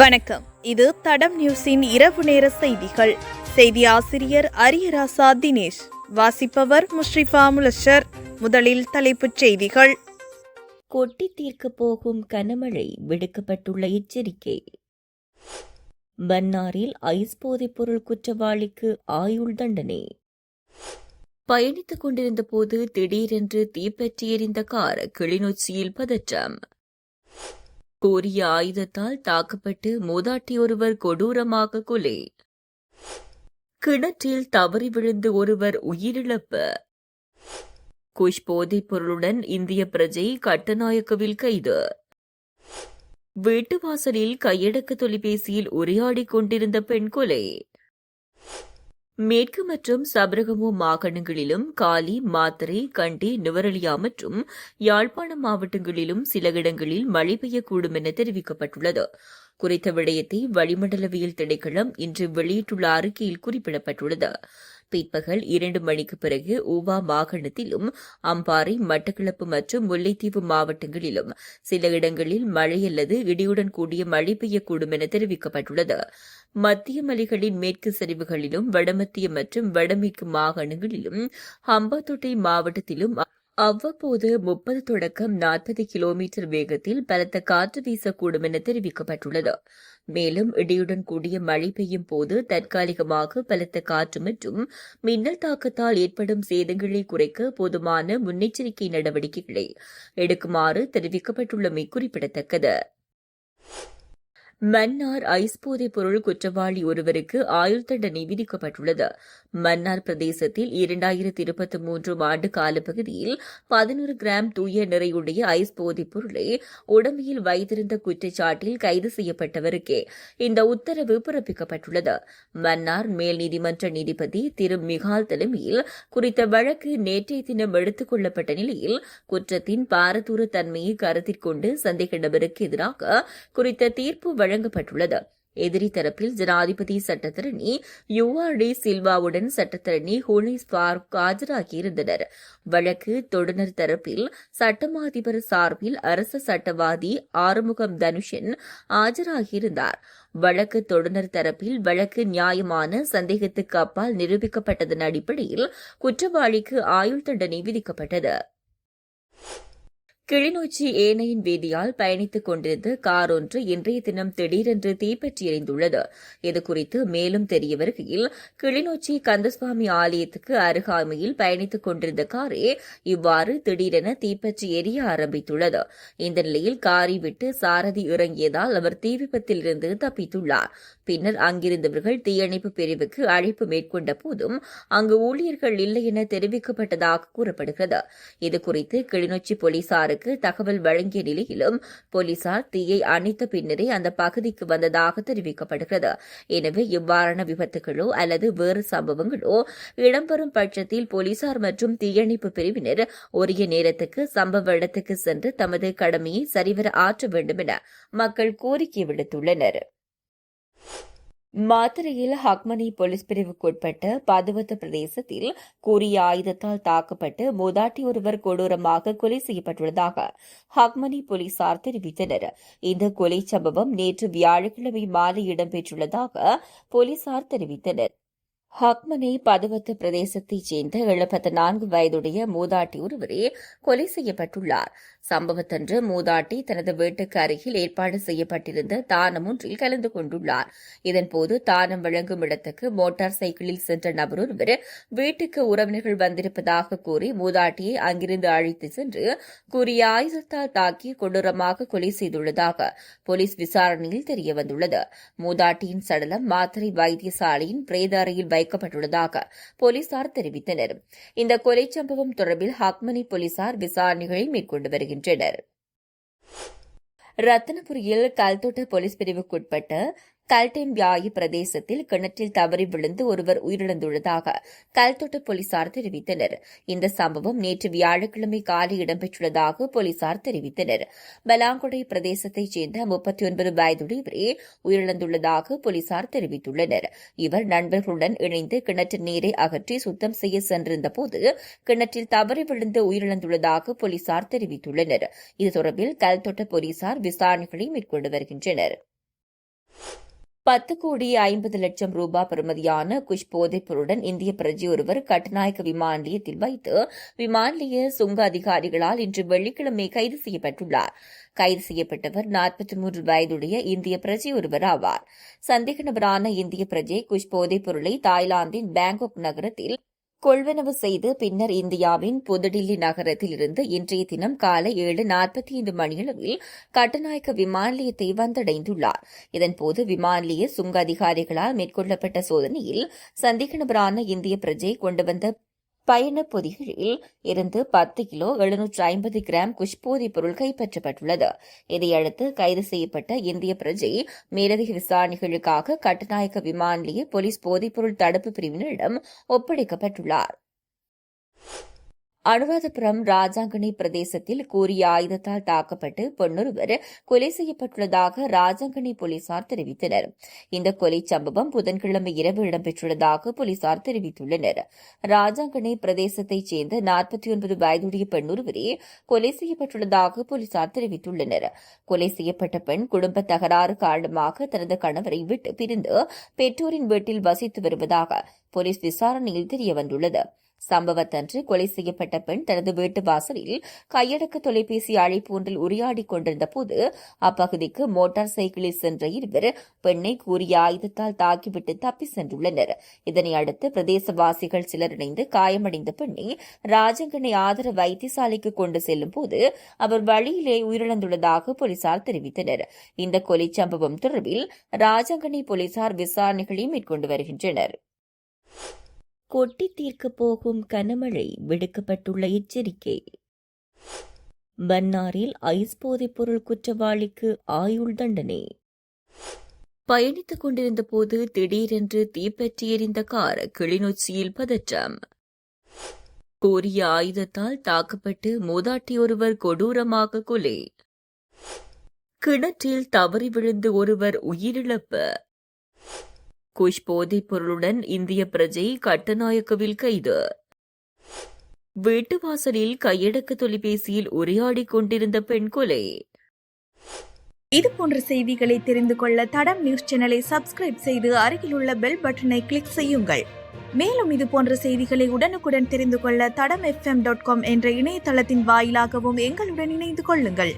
வணக்கம். இது தடம் நியூஸின் இரவு நேர செய்திகள். செய்தி ஆசிரியர் அரியராசா தினேஷ். வாசிப்பவர் முஷ்ரிஃபா முலஷர். முதலில் தலைப்புச் செய்திகள். கொட்டி தீர்க்கப் போகும் கனமழை விடுக்கப்பட்டுள்ள எச்சரிக்கை. மன்னாரில் ஐஸ் போதைப் பொருள் குற்றவாளிக்கு ஆயுள் தண்டனை. பயணித்துக் கொண்டிருந்த போது திடீரென்று தீப்பற்றி எறிந்த கார் கிளிநொச்சியில் பதற்றம். கோரிய ஆயுதத்தால் தாக்கப்பட்டு மோதாட்டி ஒருவர் கொடூரமாக கொலை. கிணற்றில் தவறி விழுந்து ஒருவர் உயிரிழப்பு. குஷ் போதைப் பொருளுடன் இந்திய பிரஜை கட்டநாயக்கவில் கைது. வீட்டு வாசலில் கையடக்க தொலைபேசியில் உரையாடிக் கொண்டிருந்த பெண் கொலை. மேற்கு மற்றும் சபரகமு மாகாணங்களிலும் காலி மாத்தரை கண்டி நுவரலியா மற்றும் யாழ்ப்பாணம் மாவட்டங்களிலும் சில இடங்களில் மழை பெய்யக்கூடும் என தெரிவிக்கப்பட்டுள்ளது. குறித்த விடயத்தை வளிமண்டலவியல் திணைக்களம் இன்று வெளியிட்டுள்ள அறிக்கையில் குறிப்பிடப்பட்டுள்ளது. பிற்பகல் இரண்டு மணிக்கு பிறகு ஊவா மாகாணத்திலும் அம்பாறை மட்டக்களப்பு மற்றும் முல்லைத்தீவு மாவட்டங்களிலும் சில இடங்களில் மழை அல்லது இடியுடன் கூடிய மழை பெய்யக்கூடும் என தெரிவிக்கப்பட்டுள்ளது. மத்திய மலைகளின் மேற்கு சரிவுகளிலும் வடமத்திய மற்றும் வடமேற்கு மாகாணங்களிலும் ஹம்பாத்தோட்டை மாவட்டத்திலும் அவ்வப்போது முப்பது தொடக்கம் நாற்பது கிலோமீட்டர் வேகத்தில் பலத்த காற்று வீசக்கூடும் என தெரிவிக்கப்பட்டுள்ளது. மேலும் இடியுடன் கூடிய மழை பெய்யும் போது தற்காலிகமாக பலத்த காற்று மற்றும் மின்னல் தாக்கத்தால் ஏற்படும் சேதங்களை குறைக்க போதுமான முன்னெச்சரிக்கை நடவடிக்கைகளை எடுக்குமாறு தெரிவிக்கப்பட்டுள்ளமை குறிப்பிடத்தக்கது. மன்னார் ஐஸ் போதைப் பொருள் குற்றவாளி ஒருவருக்கு ஆயுள் தண்டனை விதிக்கப்பட்டுள்ளது. மன்னார் பிரதேசத்தில் இரண்டாயிரத்தி இருபத்தி மூன்றாம் ஆண்டு காலப்பகுதியில் பதினோரு கிராம் தூய நிறையுடைய ஐஸ் போதைப் பொருளை உடமையில் வைத்திருந்த குற்றச்சாட்டில் கைது செய்யப்பட்டவருக்கே இந்த உத்தரவு பிறப்பிக்கப்பட்டுள்ளது. மன்னார் மேல் நீதிமன்ற நீதிபதி திரு மிகால் தலைமையில் குறித்த வழக்கு நேற்றைய தினம் எடுத்துக் கொள்ளப்பட்ட நிலையில் குற்றத்தின் பாரதூர தன்மையை கருத்தில் கொண்டு சந்தேக நபருக்கு எதிராக குறித்த தீர்ப்பு வழங்கப்பட்டுள்ளது. எதிரி தரப்பில் ஜனாதிபதி சட்டத்தரணி யுவாடி சில்வாவுடன் சட்டத்தரணி ஹூனிஸ் பார்க் ஆஜராகியிருந்தனர். வழக்கு தொடுநர் தரப்பில் சட்டமா அதிபர் சார்பில் அரசு சட்டவாதி ஆறுமுகம் தனுஷன் ஆஜராகியிருந்தார். வழக்கு தொடுநர் தரப்பில் வழக்கு நியாயமான சந்தேகத்துக்கு அப்பால் நிரூபிக்கப்பட்டதன் அடிப்படையில் குற்றவாளிக்கு ஆயுள் தண்டனை விதிக்கப்பட்டது. கிளிநொச்சி ஏனையின் வீதியால் பயணித்துக் கொண்டிருந்த கார் ஒன்று இன்றைய தினம் திடீரென்று தீப்பற்றி எறிந்துள்ளது இதுகுறித்து மேலும் தெரிய வருகையில் கிளிநொச்சி கந்தசுவாமி ஆலயத்துக்கு அருகாமையில் பயணித்துக் கொண்டிருந்த காரே இவ்வாறு திடீரென தீப்பற்றி எரிய ஆரம்பித்துள்ளது. இந்த நிலையில் காரை விட்டு சாரதி இறங்கியதால் அவர் தீ விபத்திலிருந்து தப்பித்துள்ளார். பின்னர் அங்கிருந்தவர்கள் தீயணைப்பு பிரிவுக்கு அழைப்பு மேற்கொண்ட போதும் அங்கு ஊழியர்கள் இல்லை என தெரிவிக்கப்பட்டதாக கூறப்படுகிறது. இதுகுறித்து கிளிநொச்சி போலீசாருக்கு தகவல் வழங்கிய நிலையிலும் போலீசார் தீயை அணைத்த பின்னரே அந்த பகுதிக்கு வந்ததாக தெரிவிக்கப்படுகிறது. எனவே இவ்வாறான விபத்துகளோ அல்லது வேறு சம்பவங்களோ இடம்பெறும் பட்சத்தில் போலீசார் மற்றும் தீயணைப்பு பிரிவினர் உரிய நேரத்துக்கு சம்பவ இடத்துக்கு சென்று தமது கடமையை சரிவர ஆற்ற வேண்டும் என மக்கள் கோரிக்கை விடுத்துள்ளனர். மாத்திரையில் ஹக்மனி போலீஸ் பிரிவுக்குட்பட்ட பதுவத்த பிரதேசத்தில் கூறிய ஆயுதத்தால் தாக்கப்பட்டு மூதாட்டி ஒருவர் கொடூரமாக கொலை செய்யப்பட்டுள்ளதாக ஹக்மனி போலீசார் தெரிவித்தனர். இந்த கொலை சம்பவம் நேற்று வியாழக்கிழமை மாலை இடம்பெற்றுள்ளதாக போலீசார் தெரிவித்தனர். ஹக்மனை பதுவத்து பிரதேசத்தைச் சேர்ந்த எழுபத்தி நான்கு வயதுடைய மூதாட்டி ஒருவரே கொலை செய்யப்பட்டுள்ளார். சம்பவத்தன்று மூதாட்டி தனது வீட்டுக்கு அருகில் ஏற்பாடு செய்யப்பட்டிருந்த தானம் ஒன்றில் கலந்து கொண்டுள்ளார். இதன்போது தானம் வழங்கும் இடத்துக்கு மோட்டார் சைக்கிளில் சென்ற நபர் ஒருவர் வீட்டுக்கு உறவினர்கள் வந்திருப்பதாக கூறி மூதாட்டியை அங்கிருந்து அழைத்து சென்று கூறிய ஆயுதத்தால் தாக்கி கொடூரமாக கொலை செய்துள்ளதாக போலீஸ் விசாரணையில் தெரியவந்துள்ளது. மூதாட்டியின் சடலம் மாத்திரை வைத்தியசாலையின் பிரேத அறையில் வைக்கப்பட்டுள்ளதாக போலீசார் தெரிவித்தனர். இந்த கொலை சம்பவம் தொடர்பில் ஹாக்மனி போலீசார் விசாரணைகளை மேற்கொண்டு வருகின்றனர். ரத்தனபுரியில் கல்தோட்ட போலீஸ் பிரிவுக்குட்பட்ட கல்டென்பியாயி பிரதேசத்தில் கிணற்றில் தவறி விழுந்து ஒருவர் உயிரிழந்துள்ளதாக கல்தொட்டு போலீசார் தெரிவித்தனர். இந்த சம்பவம் நேற்று வியாழக்கிழமை காலை இடம்பெற்றுள்ளதாக போலீசார் தெரிவித்தனர். பலாங்குடை பிரதேசத்தைச் சேர்ந்த முப்பத்தி ஒன்பது வயதுடையவரே உயிரிழந்துள்ளதாக போலீசார் தெரிவித்துள்ளனர். இவர் நண்பர்களுடன் இணைந்து கிணற்று நீரை அகற்றி சுத்தம் செய்ய சென்றிருந்தபோது கிணற்றில் தவறி விழுந்து உயிரிழந்துள்ளதாக போலீசார் தெரிவித்துள்ளனர். இது தொடர்பில் கல்தொட்ட போலீசார் விசாரணைகளை மேற்கொண்டு வருகின்றனர். பத்து கோடி ஐம்பது லட்சம் ரூபாய் பெறுமதியான குஷ் போதைப் பொருளுடன் இந்திய பிரஜை ஒருவர் கட்டுநாயக்க விமான நிலையத்தில் வைத்து விமான நிலைய சுங்க அதிகாரிகளால் இன்று வெள்ளிக்கிழமை கைது செய்யப்பட்டுள்ளார். கைது செய்யப்பட்டவர் நாற்பத்தி மூன்று வயதுடைய இந்திய பிரஜை ஒருவர் ஆவார். சந்தேக நபரான இந்திய பிரஜை குஷ் போதைப் பொருளை தாய்லாந்தின் பேங்காக் நகரத்தில் கொள்வனவு செய்து பின்னர் இந்தியாவின் புதுடில்லி நகரத்தில் இருந்து இன்றைய தினம் காலை ஏழு நாற்பத்தி ஐந்து மணியளவில் கட்டுநாயக்க விமான நிலையத்தை வந்தடைந்துள்ளார். இதன்போது விமான நிலைய சுங்க அதிகாரிகளால் மேற்கொள்ளப்பட்ட சோதனையில் சந்தேக நபரான இந்திய பிரஜை கொண்டு வந்த பயணப் பொதிகளில் இருந்து பத்து கிலோ எழுநூற்று ஐம்பது கிராம் குஷ்போதைப் பொருள் கைப்பற்றப்பட்டுள்ளது. இதையடுத்து கைது செய்யப்பட்ட இந்திய பிரஜை மேலதிக விசாரணைகளுக்காக கட்டுநாயக்க விமான நிலைய போலீஸ் போதைப்பொருள் தடுப்பு பிரிவினரிடம் ஒப்படைக்கப்பட்டுள்ளார். அனுராதபுரம் ராஜாங்கனி பிரதேசத்தில் கூறிய ஆயுதத்தால் தாக்கப்பட்டு பெண்ணொருவர் கொலை செய்யப்பட்டுள்ளதாக ராஜாங்கனி போலீசார் தெரிவித்தனர். இந்த கொலை சம்பவம் புதன்கிழமை இரவு இடம்பெற்றுள்ளதாக போலீசார் தெரிவித்துள்ளனர். ராஜாங்கனி பிரதேசத்தைச் சேர்ந்த நாற்பத்தி ஒன்பது வயதுடைய பெண்ணொருவரே கொலை செய்யப்பட்டுள்ளதாக போலீசார் தெரிவித்துள்ளனர். கொலை செய்யப்பட்ட பெண் குடும்ப தகராறு காரணமாக தனது கணவரை விட்டு பிரிந்து பெற்றோரின் வீட்டில் வசித்து வருவதாக போலீஸ் விசாரணையில் தெரியவந்துள்ளது. சம்பவத்தன்று கொலை செய்யப்பட்ட பெண் தனது வீட்டு வாசலில் கையடக்க தொலைபேசி அழைப்பு ஒன்றில் உரையாடிக் கொண்டிருந்த போது அப்பகுதிக்கு மோட்டார் சைக்கிளில் சென்ற இருவர் பெண்ணை கூறிய ஆயுதத்தால் தாக்கிவிட்டு தப்பி சென்றுள்ளனர். இதனை அடுத்து பிரதேசவாசிகள் சிலர் இணைந்து காயமடைந்த பெண்ணை ராஜங்கனை ஆதர வைத்தியசாலைக்கு கொண்டு செல்லும் போது அவர் வழியிலே உயிரிழந்துள்ளதாக போலீசார் தெரிவித்தனர். இந்த கொலை சம்பவம் தொடர்பில் ராஜங்கனை போலீசார் விசாரணைகளை மேற்கொண்டு வருகின்றனர். கொட்டி தீர்க்கப் போகும் கனமழை விடுக்கப்பட்டுள்ள எச்சரிக்கை. மன்னாரில் ஐஸ் போதைப் பொருள் குற்றவாளிக்கு ஆயுள் தண்டனை. பயணித்துக் கொண்டிருந்த போது திடீரென்று தீப்பற்றி எறிந்த கார் கிளிநொச்சியில் பதற்றம். கோரிய ஆயுதத்தால் தாக்கப்பட்டு மூதாட்டி ஒருவர் கொடூரமாக கொலை. கிணற்றில் தவறி விழுந்து ஒருவர் உயிரிழப்பு. குஷ் போதைப் பொருளுடன் இந்திய பிரஜை கட்டநாயக்கவில் கைது. வீட்டு வாசலில் கையடக்க தொலைபேசியில் உரையாடிக் கொண்டிருந்த பெண் கொலை. இது போன்ற செய்திகளை தெரிந்து கொள்ள தடம் நியூஸ் சேனலை சப்ஸ்கிரைப் செய்து அருகிலுள்ள பெல் பட்டனை கிளிக் செய்யுங்கள். மேலும் இது போன்ற செய்திகளை உடனுக்குடன் தெரிந்து கொள்ள தடம் எஃப்எம் டாட் காம் என்ற இணையதளத்தின் வாயிலாகவும் எங்களுடன் இணைந்து கொள்ளுங்கள்.